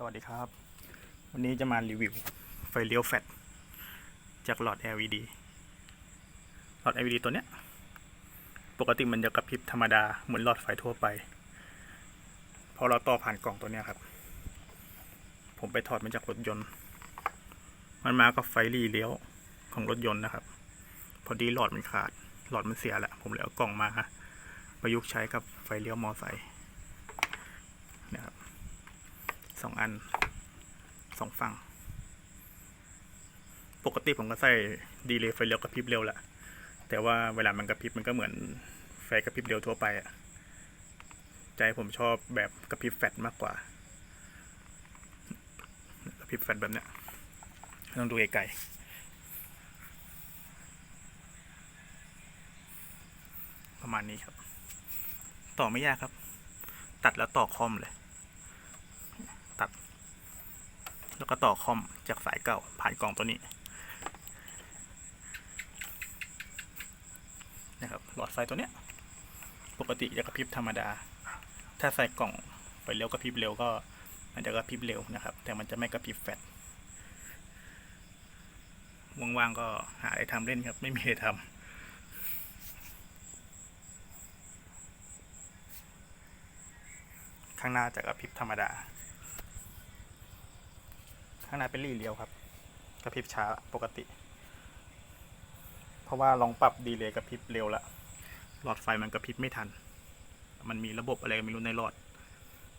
สวัสดีครับ วันนี้จะมารีวิวไฟเลี้ยวแฟลชจากหลอด LED หลอด LED ตัวเนี้ย ปกติมันจะกระพริบธรรมดา เหมือนหลอดไฟทั่วไป พอเราต่อผ่านกล่องตัวเนี้ยครับ ผมไปถอดมาจากรถยนต์ มันมากับไฟรีเลี้ยวของรถยนต์นะครับ พอดีหลอดมันขาด หลอดมันเสียแหละ ผมเลยเอากล่องมา ประยุกต์ใช้กับไฟเลี้ยวมอไซค์นะครับ สองอันสองฝั่ง ปกติผมก็ใส่ดีเลย์ไฟเลี้ยวกระพริบเร็วแหละแต่ว่าเวลามันกระพริบมันก็เหมือนไฟกระพริบเร็วทั่วไปอะใจผมชอบแบบกระพริบแฟลชมากกว่ากระพริบแฟลชแบบเนี้ยต้องดูไกลๆประมาณนี้ครับ ต่อไม่ยากครับ ตัดแล้วต่อคอมเลย ตัด แล้วก็ต่อคอมจากสายเก่าผ่านกล่องตัวนี้นะครับหลอดไฟตัวเนี้ยปกติจะกระพริบธรรมดา ถ้าใส่กล่องไฟเร็วกระพริบเร็วก็มันจะกระพริบเร็วนะครับ แต่มันจะไม่กระพริบแฟลชว่างๆก็หาอะไรทำเล่นครับ ไม่มีอะไรทำข้างหน้าจะกระพริบธรรมดา ข้างในเป็นรีเลียวครับ กระพริบช้าปกติ เพราะว่าลองปรับดีเลย์กระพริบเร็วละหลอดไฟมันกระพริบไม่ทัน มันมีระบบอะไรไม่รู้ในหลอด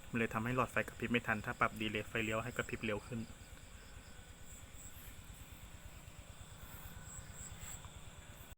มันเลยทำให้หลอดไฟกระพริบไม่ทัน ถ้าปรับดีเลย์ไฟเลี้ยวให้กระพริบเร็วขึ้น